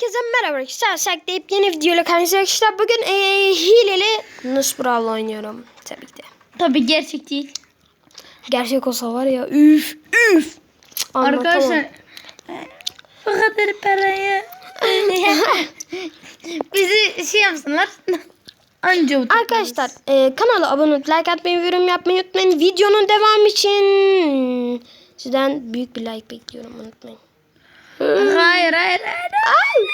Herkese merhaba arkadaşlar. Sakleyip yeni videoyla karşınızda arkadaşlar. Bugün eee hileli Nusbra'la oynuyorum. Tabii ki de. Tabii gerçek değil. Gerçek olsa var ya üf üf. Anlatamam. Arkadaşlar bu kadar parayı bizi şey yapsınlar. Anca utanırız. Arkadaşlar eee, kanala abone olup like atmayı ve yorum yapmayı unutmayın. Videonun devamı için sizden büyük bir like bekliyorum unutmayın. Hayır hayır hayır.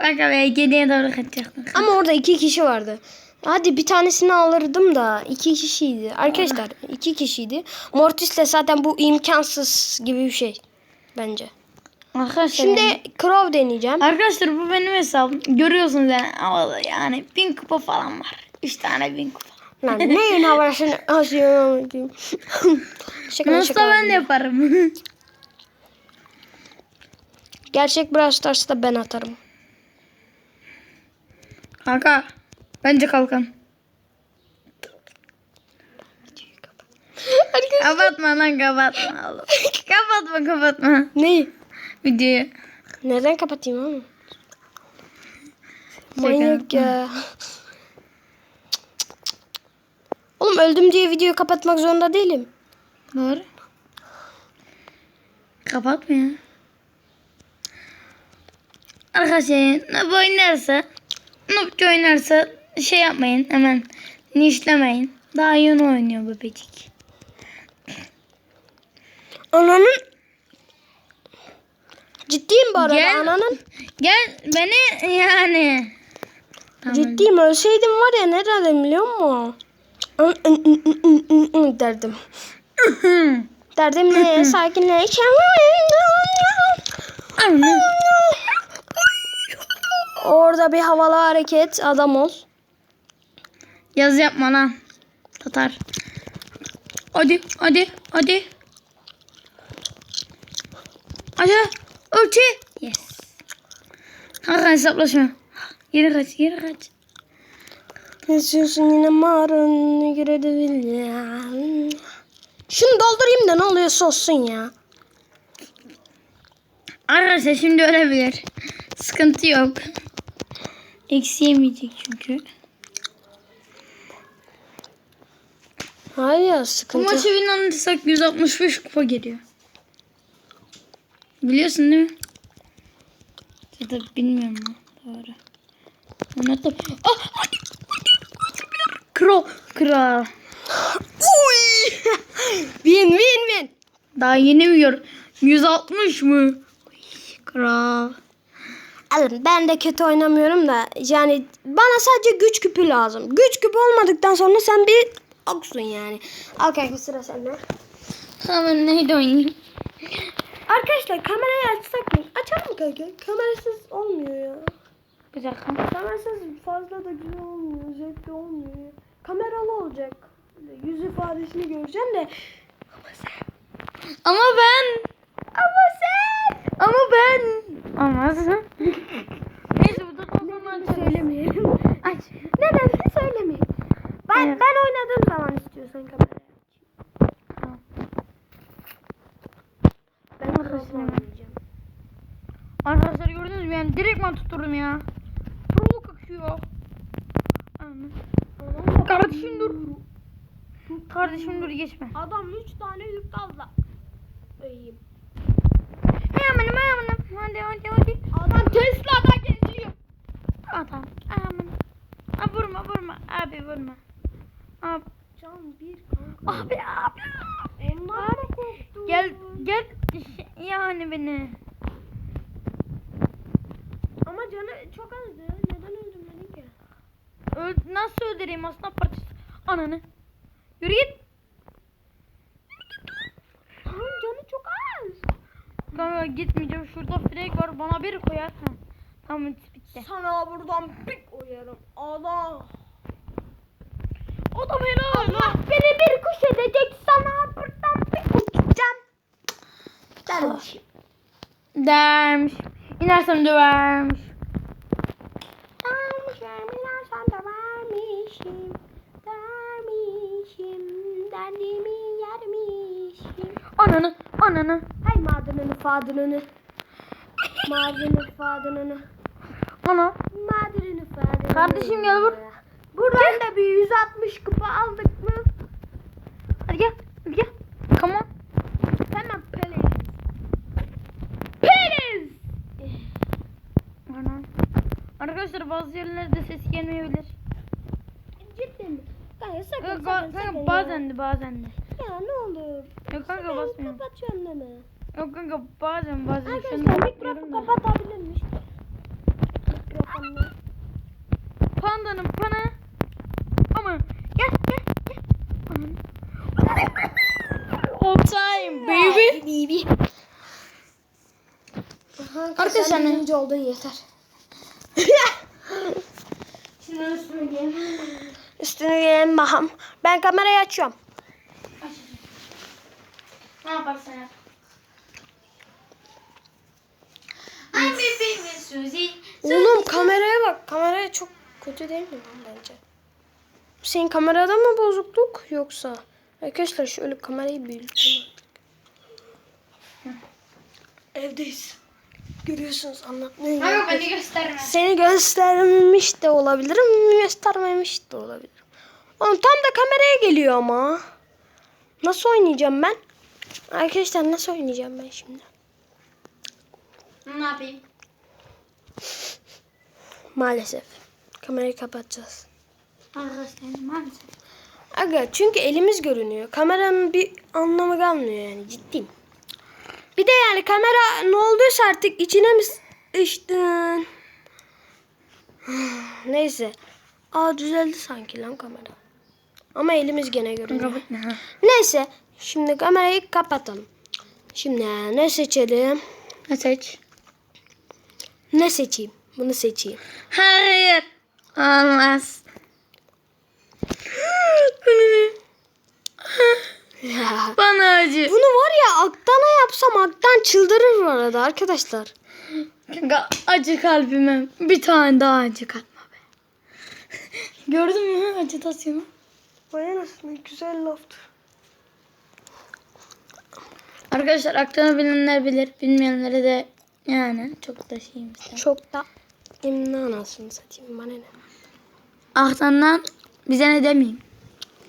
Bak abi geriye doğru kaçacaktım. Ama orada iki kişi vardı. Hadi bir tanesini alırdım da iki kişiydi. Arkadaşlar iki kişiydi. Mortis de zaten bu imkansız gibi bir şey bence. Arkadaşlar Şimdi Crow deneyeceğim. Arkadaşlar bu benim hesabım. Görüyorsunuz yani havada yani bin kupa falan var. Üç tane bin kupa. Lan neyin havasını asıyorum. şaka. ben de yaparım. Gerçek Brawl Stars'ta ben atarım. Kanka bence kalkan. Kapatma lan kapatma oğlum. kapatma kapatma. Neyi? Videoyu. Neden kapatayım oğlum? Manyak ya. Oğlum öldüm diye videoyu kapatmak zorunda değilim. Doğru. Kapatma ya. Arkadaşlar noob oynarsa noobçu oynarsa şey yapmayın hemen nişlemeyin. Daha yeni oynuyor bebecik. Ananın Ciddiyim bu arada Gel. ananın. Gel beni yani. Ciddiyim ölseydim var ya ne derdim biliyor musun? derdim. derdim ne? Sakinleş. Orada bir havalı hareket adam ol. Yaz yapma lan. Tatar. Hadi hadi hadi. Hadi. Ulti. Yes. Kanka hesaplaşma. Geri kaç geri kaç. Esiyorsun yine girebilir. Şunu doldurayım da ne oluyorsa olsun ya. Arkadaşlar şimdi ölebilir. Sıkıntı yok. Eksi yemeyecek çünkü. Hayır ya Bu sıkıntı. maçı win alırsak 165 kupa geliyor. Biliyorsun değil mi? Ya da bilmiyorum mu? Doğru. Anlattım. Ah, hadi, hadi. Kral. Kral. Uy! win win win. Daha yeni mi 160 mı? Uy, Kral. Ben de kötü oynamıyorum da yani bana sadece güç küpü lazım. Güç küpü olmadıktan sonra sen bir oksun yani. Al kanka sıra sende. Hemen neydi oynayayım? Arkadaşlar kamerayı açsak mı? Açalım mı kanka? Kamerasız olmuyor ya. Bir dakika. Kamerasız fazla da güzel olmuyor. Zevkli olmuyor. ya. Kameralı olacak. Yüz ifadesini göreceksin de. Ama sen. Ama ben. Ama sen. Ama ben. Olmaz. Neyse bu da konuşma Söylemeyelim. Aç. Nedense söylemeyin. Ben, Evet. ben oynadığım zaman istiyorsan kamerayı. Tamam. Ben Crow'la oynayacağım. Arkadaşlar gördünüz mü? Yani direktman tuturum ya. Pro kakıyor. Kardeşim dur. Kardeşim dur geçme. Adam 3 tane yük kaldı. İyiyim. Amanım amanım. Hadi hadi hadi. Adam Tesla'da geziyor. Adam. Aman. Abi vurma vurma. Abi vurma. Abi. Can bir kanka. Abi abi. Onlar korktu. Gel gel. Yani beni. Ama canı çok azdı. Neden öldürmedin ki? Öl nasıl öldüreyim aslında parçası. Ananı. Yürü git. Onun canı çok az. Kanka gitmeyeceğim. Şurada frek var. Bana bir koyarsan. Tamam bitti. Sana buradan pik oyarım. Allah. O da beni öldü. Beni bir kuş edecek sana buradan pik uçacağım. Dermiş. İnersem. Dermiş vermişim. Dermişim. Derdimi yermişim. Ananı. Ananı. Hay madınını fadınını. Mardin'in fadını. Ana. Mardin'in fadını. Kardeşim gel vur. Buradan da bir 160 kupa aldık mı? Hadi gel. Hadi gel. Come on. Tamam Pelez. Pelez! Ana. Arkadaşlar bazı yerlerde ses gelmeyebilir. Cidden mi? Kanka sakın sakın, sakın bazen de bazen de. Ya ne olur. Yok kanka basmıyorum. Kapatıyorsun deme. Yok kanka bazen bazen. Arkadaşlar mikrofonu kapatabilirmiş. Mikrofonunu. Pandanın pana. Ama gel gel gel. All time baby. Baby. Arkadaşlar birinci oldun yeter. Şunu üstüne giyelim. Üstüne giyelim bakalım. Ben kamerayı açıyorum. Ne yaparsan yap. Ay bebeğim Suzy. Oğlum kameraya bak. Kameraya çok kötü değil mi lan bence? Senin kamerada mı bozukluk yoksa? Arkadaşlar şöyle kamerayı büyüteyim. Evdeyiz. Görüyorsunuz anlatmaya gerek Hayır yok. beni gösterme. Seni göstermemiş de olabilirim, göstermemiş de olabilirim. Oğlum tam da kameraya geliyor ama. Nasıl oynayacağım ben? Arkadaşlar nasıl oynayacağım ben şimdi? Ne yapayım? Maalesef. Kamerayı kapatacağız. Arkadaşlar maalesef. Aga çünkü elimiz görünüyor. Kameranın bir anlamı kalmıyor yani ciddiyim. Bir de yani kamera ne olduysa artık içine mi sıçtın? Neyse. Aa düzeldi sanki lan kamera. Ama elimiz gene görünüyor. Neyse. Şimdi kamerayı kapatalım. Şimdi ne seçelim? Ne seç? Ne seçeyim? Bunu seçeyim. Hayır. Olmaz. Ya. Bana acı. Bunu var ya Aktan'a yapsam Aktan çıldırır bu arada arkadaşlar. Kanka acı kalbime bir tane daha acı katma be. Gördün mü acıtasyonu? Vay anasını güzel laftı. Arkadaşlar aklına bilenler bilir. Bilmeyenlere de yani çok da şeyim ister. Çok da emin anasını satayım bana ne. Aktan'dan bize ne demeyeyim.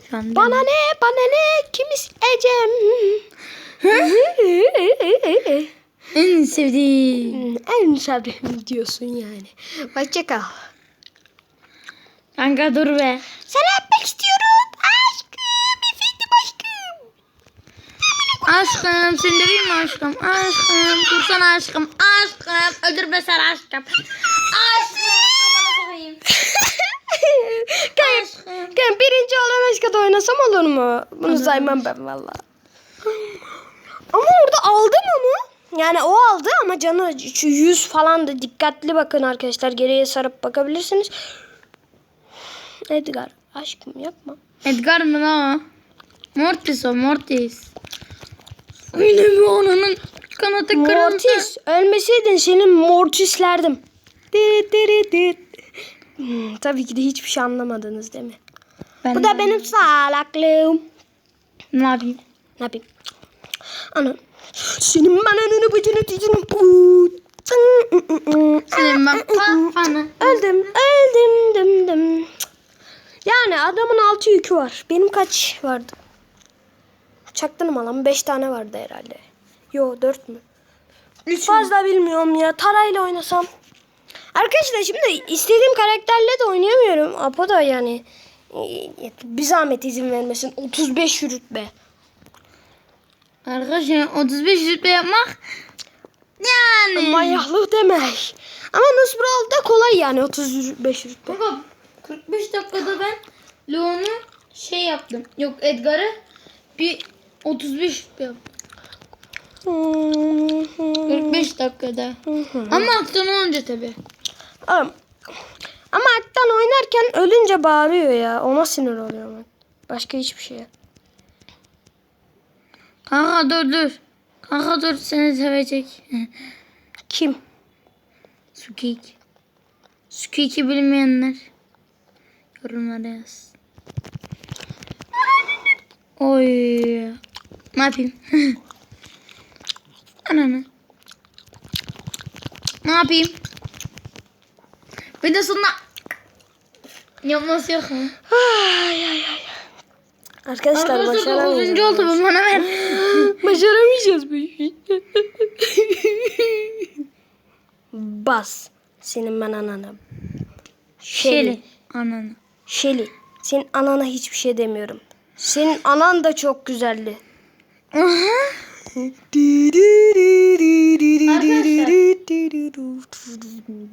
Şu an Bana ne bana ne kim isteyeceğim. en sevdiğim. en sevdiğim diyorsun yani. Hoşça kal. Kanka dur be. Seni öpmek istiyorum. Aşkım efendim aşkım. Aşkım sindireyim mi aşkım? Aşkım dursana aşkım. Aşkım öldür be sen aşkım. Aşkım. Kanka, kanka birinci olan aşkada oynasam olur mu? Bunu saymam ben valla. Ama orada aldım onu. Yani o aldı ama canı şu yüz falan da dikkatli bakın arkadaşlar. Geriye sarıp bakabilirsiniz. Edgar aşkım yapma. Edgar mı lan o? Mortis o Mortis. Yine mi onun kanatı kırıldı? Mortis ölmeseydin senin mortislerdim. Dit, dit, dit. Hmm, tabii ki de hiçbir şey anlamadınız değil mi? Ben Bu da benim salaklığım. Ne yapayım? Ne yapayım? Ana. Senin bananını bacını bu. Senin ben kafanı. Öldüm. Öldüm. Dım dım. Yani adamın altı yükü var. Benim kaç vardı? Çaktım lan. Beş tane vardı herhalde. Yo dört mü? Üç Fazla bilmiyorum ya. Tarayla oynasam. Arkadaşlar şimdi istediğim karakterle de oynayamıyorum. Apo da yani e, bir zahmet izin vermesin. 35 rütbe. Arkadaşlar 35 rütbe yapmak yani. Manyaklık demek. Ama Nus Brawl'da kolay yani 35 rütbe. Kanka 45 dakikada ben Leon'u şey yaptım. Yok Edgar'ı bir 35 rütbe yaptım. 45 dakikada. Ama aktan olunca tabi. Ama, ama Aktan oynarken ölünce bağırıyor ya. Ona sinir oluyorum ben. Başka hiçbir şey. Kanka dur dur. Kanka dur seni sevecek. Kim? Sukik. Sukik'i bilmeyenler yorumlara yaz. Oy. Ne yapayım? Ananı. Ne yapayım? Bir de sonra yapması yok mu? Ay, ay, ay. Arkadaşlar Arkadaşlar başaramayacağız. 9. oldu bu bana ver. Başaramayacağız bu işi. Bas. Senin ben anana. Şeli. Şeli. Ananı. Şeli. Senin anana hiçbir şey demiyorum. Senin anan da çok güzeldi.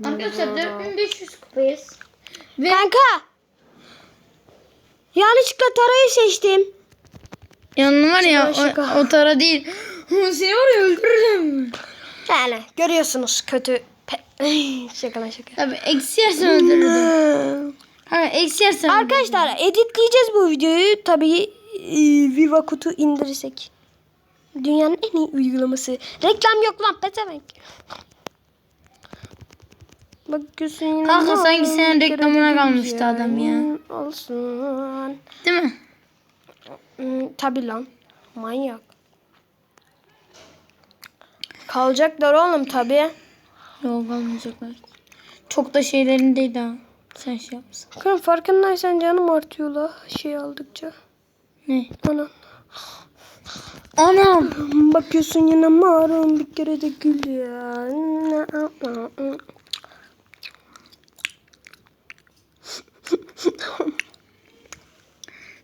Arkadaşlar 4500 kupayız. Ve Kanka. Yanlışlıkla tarayı seçtim. yanına var ya o, o tara değil. Seni var ya öldürürüm. Yani görüyorsunuz kötü. Şaka lan şaka. Tabii eksi yersen öldürürüm. Ha eksi yersen Arkadaşlar editleyeceğiz bu videoyu. Tabii e, Viva Kutu indirirsek. Dünyanın en iyi uygulaması. Reklam yok lan pezevenk. Bakıyorsun yine. Kanka sanki senin reklamına kalmıştı güzel adam ya. Olsun. Değil mi? Hmm, tabii lan. Manyak. Kalacaklar oğlum tabii. Yok almayacaklar. Çok da şeylerindeydi ha. Sen şey yapsın. Kan farkındaysan canım artıyor la şey aldıkça. Ne? Anan. Anam. Bakıyorsun yine marım bir kere de gül ya.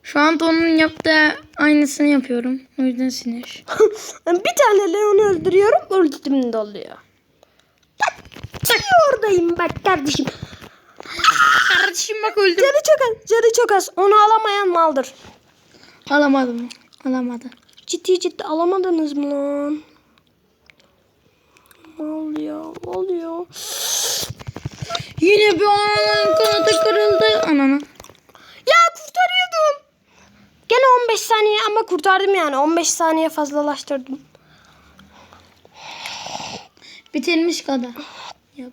Şu an onun yaptığı aynısını yapıyorum. O yüzden sinir. bir tane Leon'u öldürüyorum ultim doluyor. Tak, oradayım bak kardeşim. Kardeşim bak öldüm. Canı çok az, canı çok az. Onu alamayan maldır. Alamadım. Alamadı. Ciddi ciddi alamadınız mı lan? Mal ya, oluyor. Yine bir ananın kanadı kırıldı. Ananı. Ya kurtarıyordum. Gene 15 saniye ama kurtardım yani. 15 saniye fazlalaştırdım. Bitirmiş kadar. Yap.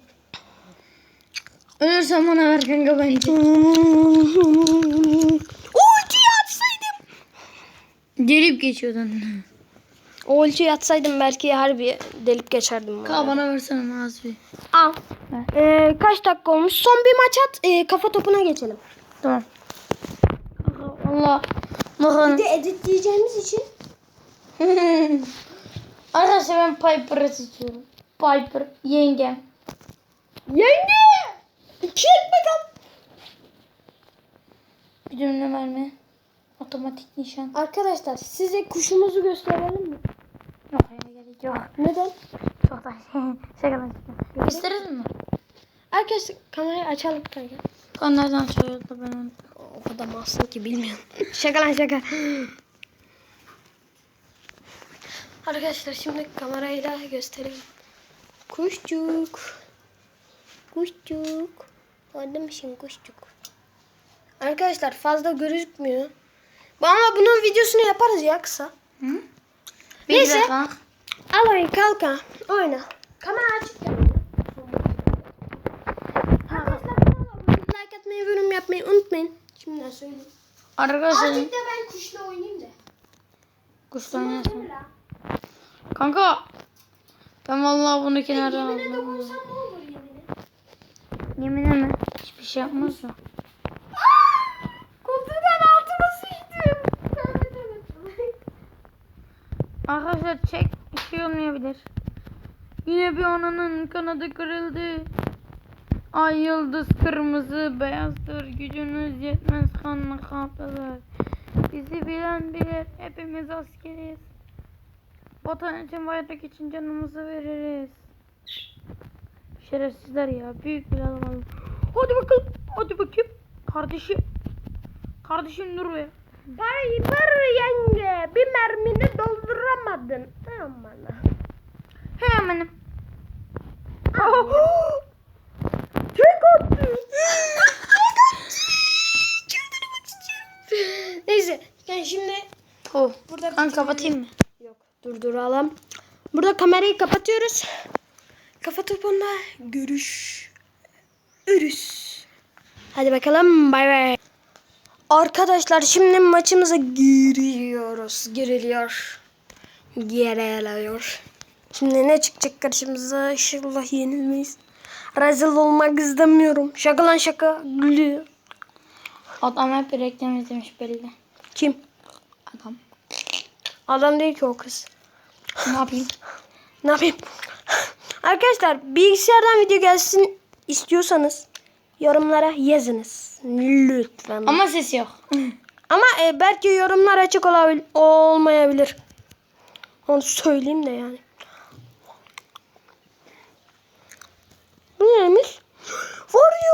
Ölürsem bana ver kanka bence. Delip geçiyordun. O ultiyi atsaydım belki harbi delip geçerdim. Ka bana versene az bir. Al. Ee, kaç dakika olmuş? Son bir maç at. ee, kafa topuna geçelim. Tamam. Valla. Bakın. Bir de editleyeceğimiz için. Arkadaşlar ben Piper'ı seçiyorum. Piper yengem. Yenge! Çek bakalım. Bir cümle verme. Otomatik nişan. Arkadaşlar size kuşumuzu gösterelim mi? Yok ya gerek yok. Neden? Çok da şaka lan şaka. İsteriz mi? Arkadaşlar kamerayı açalım kanka. Kan nereden çalıyordu ben onu. O kadar malsın ki bilmiyorum. şaka lan şaka. Arkadaşlar şimdi kamerayla göstereyim. Kuşçuk. Kuşçuk. Orada mısın kuşçuk? Arkadaşlar fazla gözükmüyor. Ama bunun videosunu yaparız ya kısa. Hı? Neyse. Bir dakika. Al oyun kalka. Oyna. Kamera açık. Arkadaşlar like atmayı, yorum yapmayı unutmayın. Şimdiden söyleyeyim. Arkadaşlar Azıcık da ben kuşla oynayayım da. kuştan yazın. Kanka. Ben vallahi bunu kenara Yemine aldım. dokunsam ne olur yemine? Yemine mi? Hiçbir şey yapmaz o. Arkadaşlar çek bir şey olmayabilir. Yine bir ananın kanadı kırıldı. Ay yıldız kırmızı beyazdır. Gücünüz yetmez kanla kaplıdır. Bizi bilen bilir. Hepimiz askeriz. Vatan için bayrak için canımızı veririz. Şerefsizler ya. Büyük bir adam. Hadi bakalım. Hadi bakayım. Kardeşim. Kardeşim dur be. Parayı ver yenge. Bir mermini dolduramadın. Aman. He amenim. Tek attı. Neyse. Yani şimdi Oh. burada Kan kapatayım mı? Yok durduralım. Burada kamerayı kapatıyoruz. Kafa topunda görüş. Ürüs. Hadi bakalım bay bay. Arkadaşlar şimdi maçımıza giriyoruz. Giriliyor. Giriliyor. Şimdi ne çıkacak karşımıza? İnşallah yenilmeyiz. Rezil olmak istemiyorum. Şaka lan şaka. Gülüyor. Adam hep reklam izlemiş belli. Kim? Adam. Adam değil ki o kız. Ne yapayım? Ne yapayım? Arkadaşlar bilgisayardan video gelsin istiyorsanız yorumlara yazınız. Lütfen. Ama, ses yok. Ama e, belki yorumlar açık olabil- olmayabilir. Onu söyleyeyim de yani. Bu neymiş? Var ya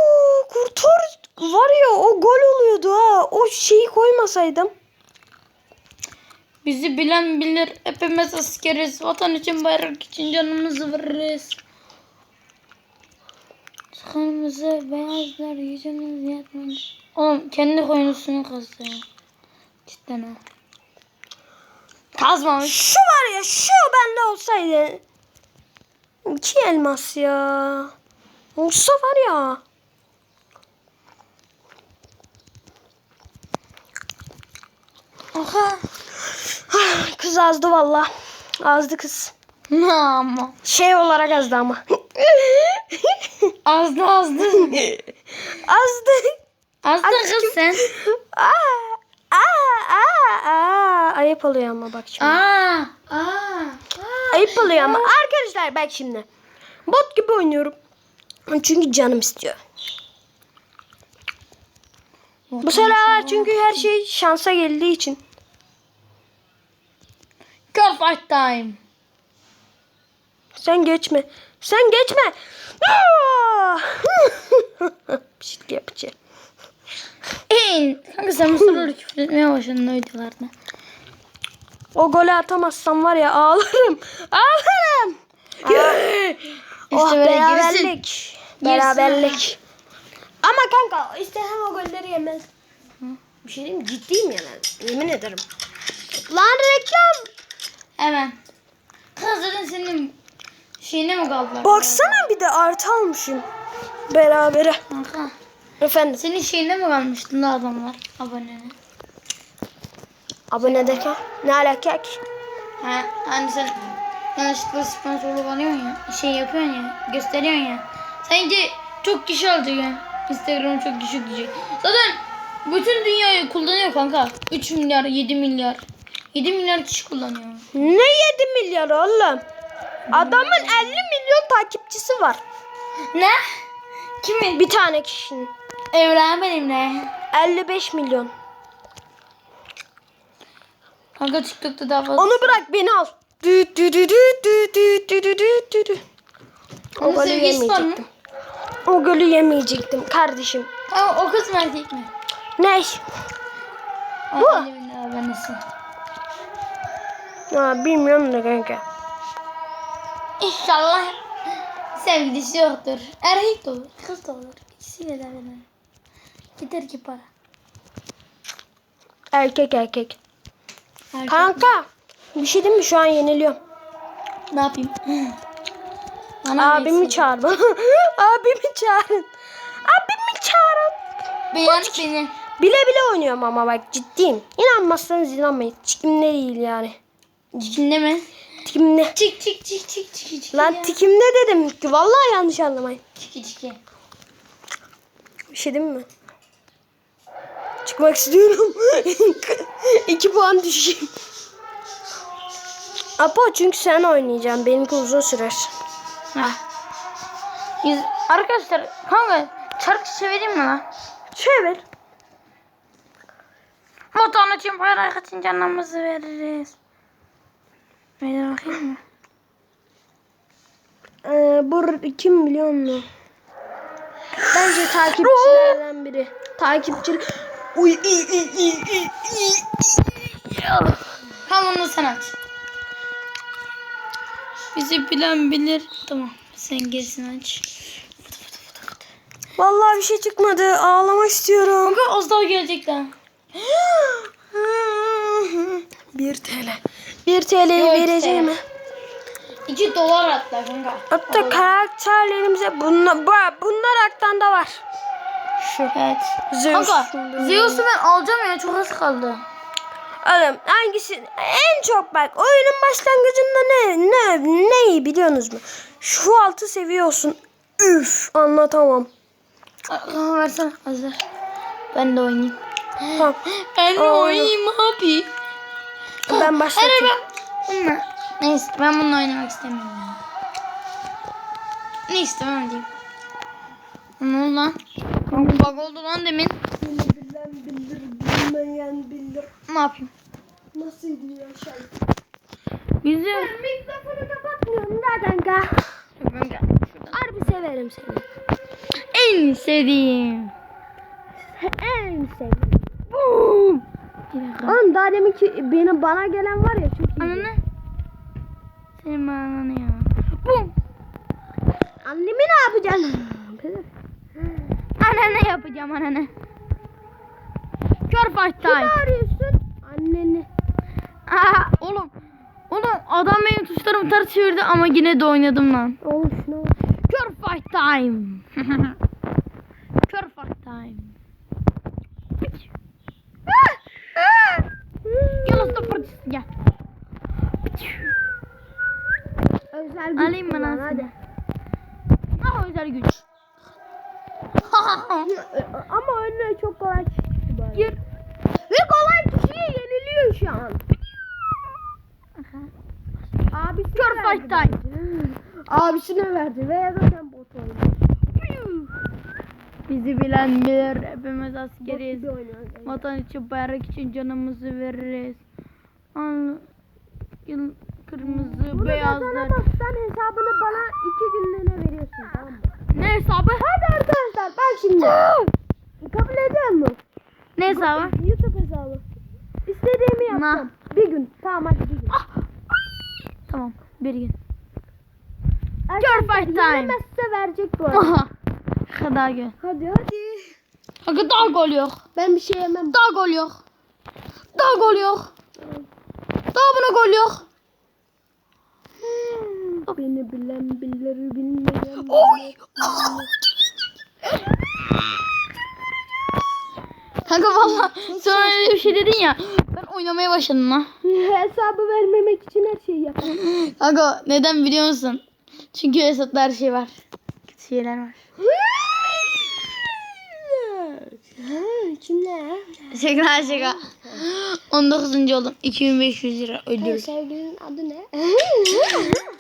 kurtar var ya o gol oluyordu ha. O şeyi koymasaydım. Bizi bilen bilir. Hepimiz askeriz. Vatan için bayrak için canımızı veririz. Kırmızı beyazlar yüzümüz yetmez. Oğlum kendi koyunusunu kazdı ya. Cidden ha. Kazmamış. Şu var ya şu bende olsaydı. İki elmas ya. Olsa var ya. Aha. Kız azdı valla. Azdı kız. Ama. Şey olarak azdı ama. Azdı azdı. azdı. Azdı kız sen. Aa, aa, aa, aa. Ayıp oluyor ama bak şimdi. Aa. Aa. Ayıp oluyor ama. Arkadaşlar bak şimdi. Bot gibi oynuyorum. Çünkü canım istiyor. Bu sefer çünkü her şey şansa geldiği için. Girl fight time. Sen geçme. Sen geçme. Bir şey yapacağım. Eee, kanka sen soruları küfür etmeye başladın o videolarda. O golü atamazsam var ya ağlarım. Ağlarım. oh böyle beraberlik. Beraberlik. Ama kanka istesem o golleri yemez. Bir şey diyeyim ciddiyim yani. Yemin ederim. Lan reklam. Hemen. Zaten senin şeyine mi kaldılar? Baksana bir de artı almışım. Berabere. Kanka. Efendim. Senin şeyine mi kalmıştı da adamlar abone? Abone derken ne alaka ki? Ha, hani sen yanlışlıkla sponsorluk alıyorsun ya. Şey yapıyorsun ya. Gösteriyorsun ya. Sence çok kişi alacak ya. Instagram çok kişi diyecek. Zaten bütün dünyayı kullanıyor kanka. 3 milyar, 7 milyar. 7 milyar kişi kullanıyor. Ne 7 milyar oğlum? Adamın 50 milyon takipçisi var. Ne? Kimin? Bir tane kişinin. Evren benimle. 55 milyon. Kanka TikTok'ta daha fazla. Onu bırak beni al. Dü dü dü dü dü dü dü dü dü dü. O golü yemeyecektim. O golü yemeyecektim kardeşim. Ama o kız mı erkek mi? Ne? Bu. Ya bilmiyorum da kanka. İnşallah sevgilisi yoktur. Erkek de olur, kız da olur. İkisiyle de evlenir. Yeter ki para. Erkek erkek. Erkek. Kanka. Bir şey diyeyim mi? Şu an yeniliyorum. Ne yapayım? Bana Abimi çağır. Abimi çağırın. Abimi çağırın. Beğen beni. Bile bile oynuyorum ama bak ciddiyim. İnanmazsanız inanmayın. Tikimde değil yani. Şimdi mi? Tikimde. Çık çık çık çık çık çık. Lan ya. tikimde dedim ki. Vallahi yanlış anlamayın. Çık çık. Bir şey diyeyim mi? Çıkmak istiyorum. İki puan düşeyim. Apo çünkü sen oynayacaksın. Benimki uzun sürer. Heh. Arkadaşlar kanka şarkı çevireyim mi lan? Çevir. Vatan için bayrak için canımızı veririz. Ver bakayım mı? Ee, bu kim milyon mu? Bence takipçilerden biri. Takipçi. Uy, i, i, i, i, i. Tamam onu sen aç. Bizi bilen bilir. Tamam sen gerisini aç. Vallahi bir şey çıkmadı. Ağlamak istiyorum. Kanka az daha gelecek daha. 1 TL. 1 TL'yi Yok, vereceğim mi? 2 dolar atla kanka. Hatta karakterlerimize bunlar, bu- bunlar aklında var. Şu. Evet. Zeus. Kanka Zeus'u ben alacağım ya çok az kaldı. Oğlum hangisi en çok bak oyunun başlangıcında ne ne neyi biliyorsunuz mu? Şu altı seviyorsun. Üf anlatamam. Versene hazır. Ben de oynayayım. Tamam Ben de oynayayım abi. Ben başlatayım. Bununla. Neyse ben bununla oynamak istemiyorum. ya. Ne istemem diyeyim. Ne oldu lan? Bug oldu lan demin. Bilen bilir, bilmeyen bilir. Ne yapayım? Nasıl diyor şey? Bizim. Mikrofonu kapatmıyorum da kanka. Ben gel. Harbi severim seni. En sevdiğim. En sevdiğim. Dakika. Oğlum daha demin ki benim bana gelen var ya çok iyi. Ananı. Senin ananı ya. Bum. Annemi ne yapacaksın? Ananı yapacağım ananı. Kör fight time. arıyorsun? Anneni. Aa, oğlum. Oğlum adam benim tuşlarımı ters çevirdi ama yine de oynadım lan. Oğlum şuna bak. Kör fight time. Kör fight time. Gel usta partisi gel. Özel güç Alayım mı kullan, lan hadi. Ah özel güç. Ama öyle çok kolay çıktı böyle. Gir. Ve kolay kişiye yeniliyor şu an. Abisine Kör fight time. Abisine verdi veya da sen bot oynuyorsun. Bizi bilen bilir. Hepimiz oynuyorsun. Vatan için bayrak için canımızı veririz. An yıl kırmızı Bunu beyazlar. kazanamazsan hesabını bana iki günlüğüne veriyorsun tamam mı? Ne hesabı? Hadi arkadaşlar bak şimdi. Kabul ediyor musun? Ne hesabı? YouTube hesabı. İstediğimi yapacağım. Bir gün. Tamam hadi bir gün. Ah! Tamam bir gün. Arkadaşlar, fight time. Yenemezse verecek bu arada. Kadar gün. hadi hadi. Hakikaten daha gol yok. Ben bir şey yemem. Daha gol yok. Daha gol yok. Daha buna gol yok. Beni bilen bilir bilmeyen. Oy. Kanka valla sonra öyle bir şey dedin ya. Ben oynamaya başladım lan. Hesabı vermemek için her şeyi yaparım. Kanka neden biliyor musun? Çünkü hesapta her şey var. Kötü şeyler var. Kimle? Şaka şaka. 19. oldum. 2500 lira ödül. Sevgilinin adı ne?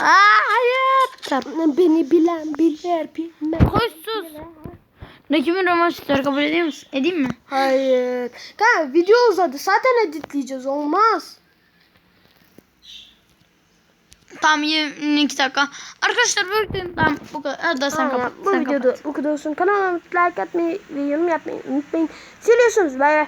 Aa hayır. Beni bilen bilir bilmem. Koş sus. Rakimin romantikleri kabul ediyor musun? Edeyim mi? Hayır. Kanka video uzadı. Zaten editleyeceğiz. Olmaz. Tamam 22 dakika. Arkadaşlar bırakın. Tamam bu kadar. Hadi sen kapat. bu sen videoda kapat. bu kadar olsun. Kanalıma like atmayı ve yorum yapmayı unutmayın. Siliyorsunuz. Bay bay.